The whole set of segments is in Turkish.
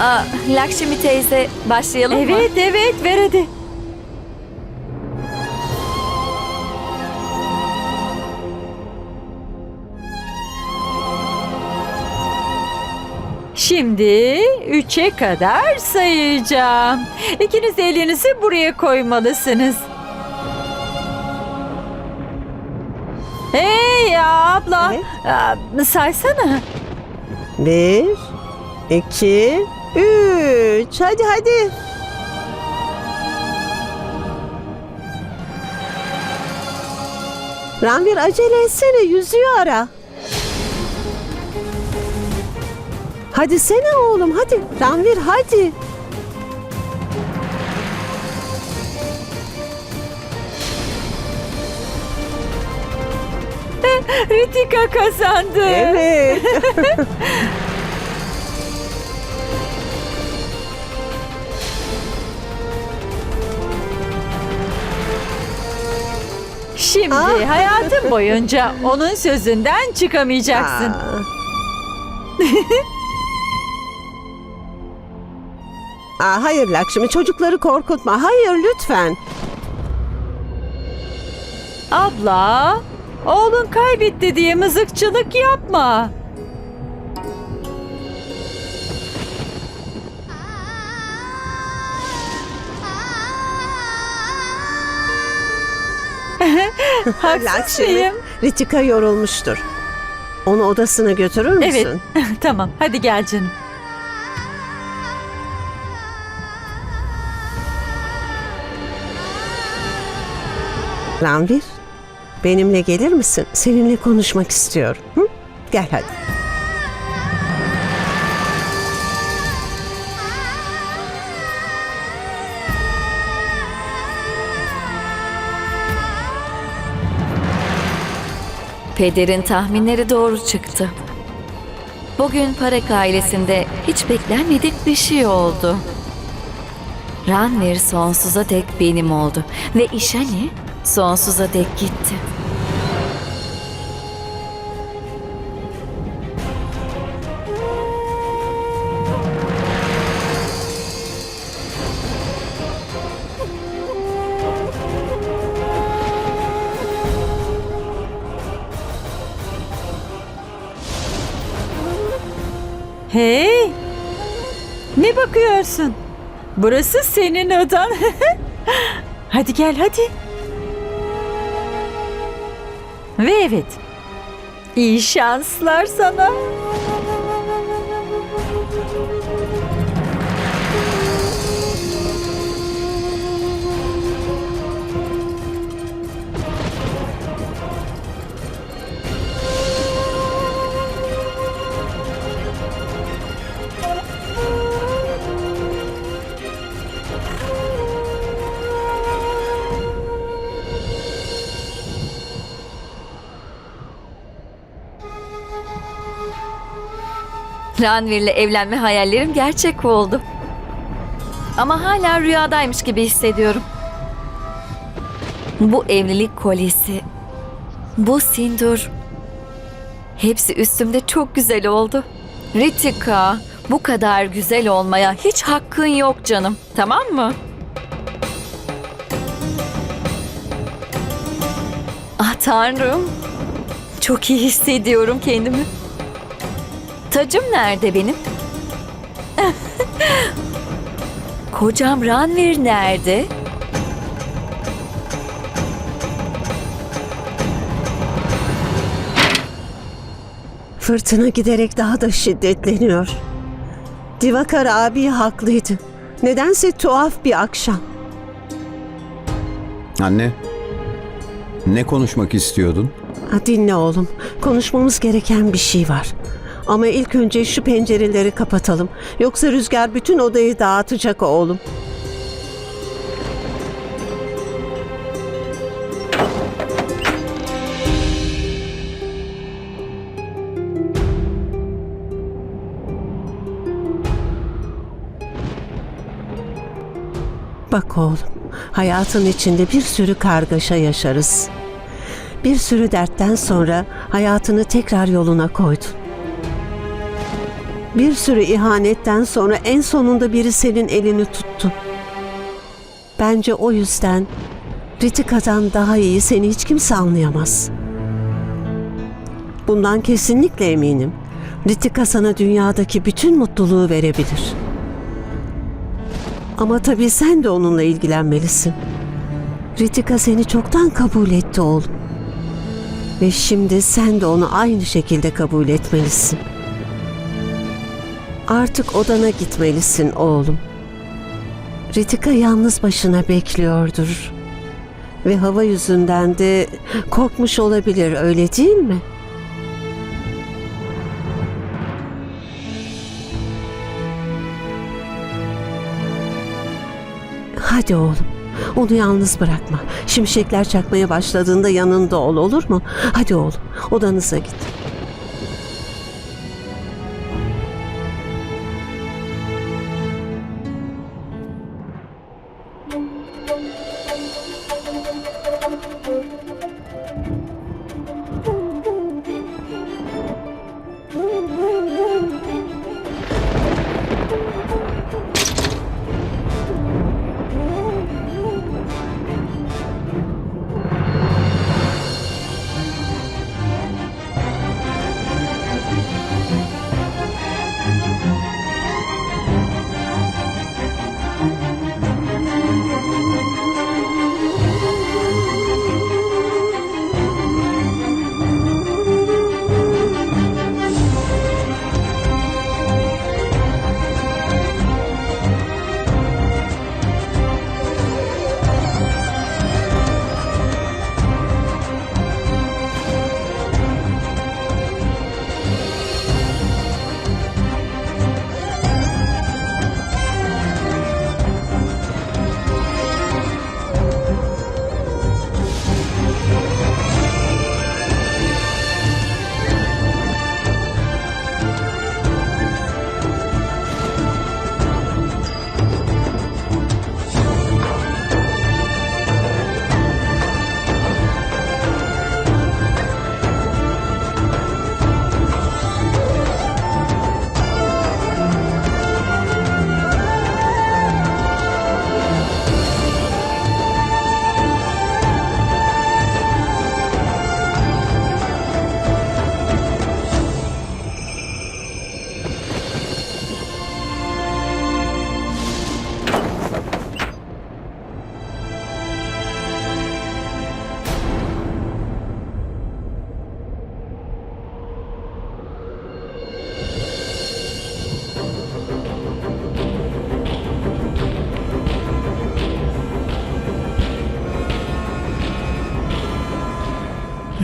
Aa, Lakşmi teyze başlayalım mı? Evet evet ver hadi. Şimdi üçe kadar sayacağım. İkiniz de elinizi buraya koymalısınız. Hey abla, aa, saysana. Bir, iki, üç. Hadi hadi. Ranvir acele etsene yüzüğü ara. Hadi sene oğlum hadi. Ranvir hadi. Ritika kazandı. Evet. Şimdi Ah. hayatın boyunca onun sözünden çıkamayacaksın. Aa. Aa, hayır Lakşmi çocukları korkutma. Hayır lütfen. Abla, oğlun kaybetti diye mızıkçılık yapma. Haksız Lakşmi, mıyım? Ritika yorulmuştur. Onu odasına götürür müsün? Evet, tamam. Hadi gel canım. Ranvir, benimle gelir misin? Seninle konuşmak istiyorum. Hı? Gel hadi. Pederin tahminleri doğru çıktı. Bugün Parak ailesinde hiç beklenmedik bir şey oldu. Ranvir sonsuza dek benim oldu ve İşani sonsuza dek gitti. Hey! Ne bakıyorsun? Burası senin odan. hadi gel hadi. Ve evet. İyi şanslar sana. Ranvir'le evlenme hayallerim gerçek oldu. Ama hala rüyadaymış gibi hissediyorum. Bu evlilik kolyesi, bu sindur, hepsi üstümde çok güzel oldu. Ritika, bu kadar güzel olmaya hiç hakkın yok canım, tamam mı? Ah tanrım, çok iyi hissediyorum kendimi. Tacım nerede benim? Kocam Ranvir nerede? Fırtına giderek daha da şiddetleniyor. Divakar abi haklıydı. Nedense tuhaf bir akşam. Anne, ne konuşmak istiyordun? Ha, dinle oğlum. Konuşmamız gereken bir şey var. Ama ilk önce şu pencereleri kapatalım. Yoksa rüzgar bütün odayı dağıtacak oğlum. Bak oğlum, hayatın içinde bir sürü kargaşa yaşarız. Bir sürü dertten sonra hayatını tekrar yoluna koydun. Bir sürü ihanetten sonra en sonunda biri senin elini tuttu. Bence o yüzden Ritika'dan daha iyi seni hiç kimse anlayamaz. Bundan kesinlikle eminim. Ritika sana dünyadaki bütün mutluluğu verebilir. Ama tabii sen de onunla ilgilenmelisin. Ritika seni çoktan kabul etti oğlum. Ve şimdi sen de onu aynı şekilde kabul etmelisin. Artık odana gitmelisin oğlum. Ritika yalnız başına bekliyordur. Ve hava yüzünden de korkmuş olabilir öyle değil mi? Hadi oğlum. Onu yalnız bırakma. Şimşekler çakmaya başladığında yanında ol olur mu? Hadi oğlum odanıza git.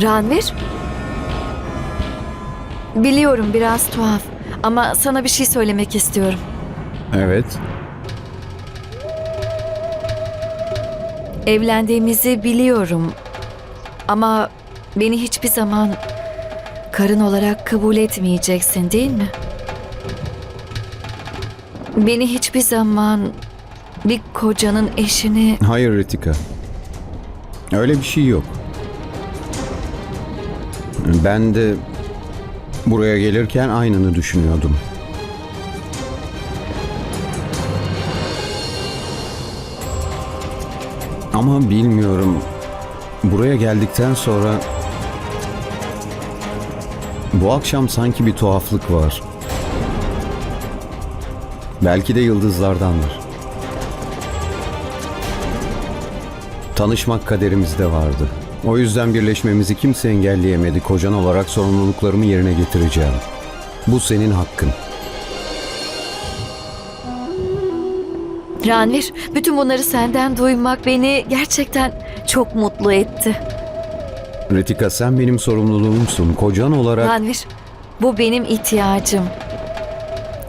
Ranvir? Biliyorum biraz tuhaf ama sana bir şey söylemek istiyorum. Evet. Evlendiğimizi biliyorum ama beni hiçbir zaman karın olarak kabul etmeyeceksin değil mi? Beni hiçbir zaman bir kocanın eşini Hayır Ritika. Öyle bir şey yok. Ben de buraya gelirken aynını düşünüyordum. Ama bilmiyorum. Buraya geldikten sonra bu akşam sanki bir tuhaflık var. Belki de yıldızlardandır. Tanışmak kaderimizde vardı. O yüzden birleşmemizi kimse engelleyemedi. Kocan olarak sorumluluklarımı yerine getireceğim. Bu senin hakkın. Ranvir, bütün bunları senden duymak beni gerçekten çok mutlu etti. Ritika sen benim sorumluluğumsun. Kocan olarak Ranvir, bu benim ihtiyacım.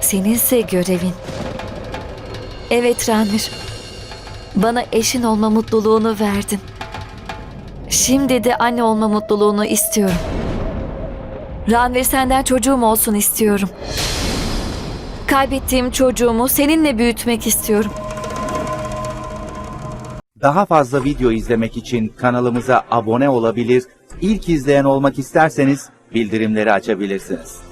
Seninse görevin. Evet Ranvir, bana eşin olma mutluluğunu verdin. Şimdi de anne olma mutluluğunu istiyorum. Ranvir senden çocuğum olsun istiyorum. Kaybettiğim çocuğumu seninle büyütmek istiyorum. Daha fazla video izlemek için kanalımıza abone olabilir, ilk izleyen olmak isterseniz bildirimleri açabilirsiniz.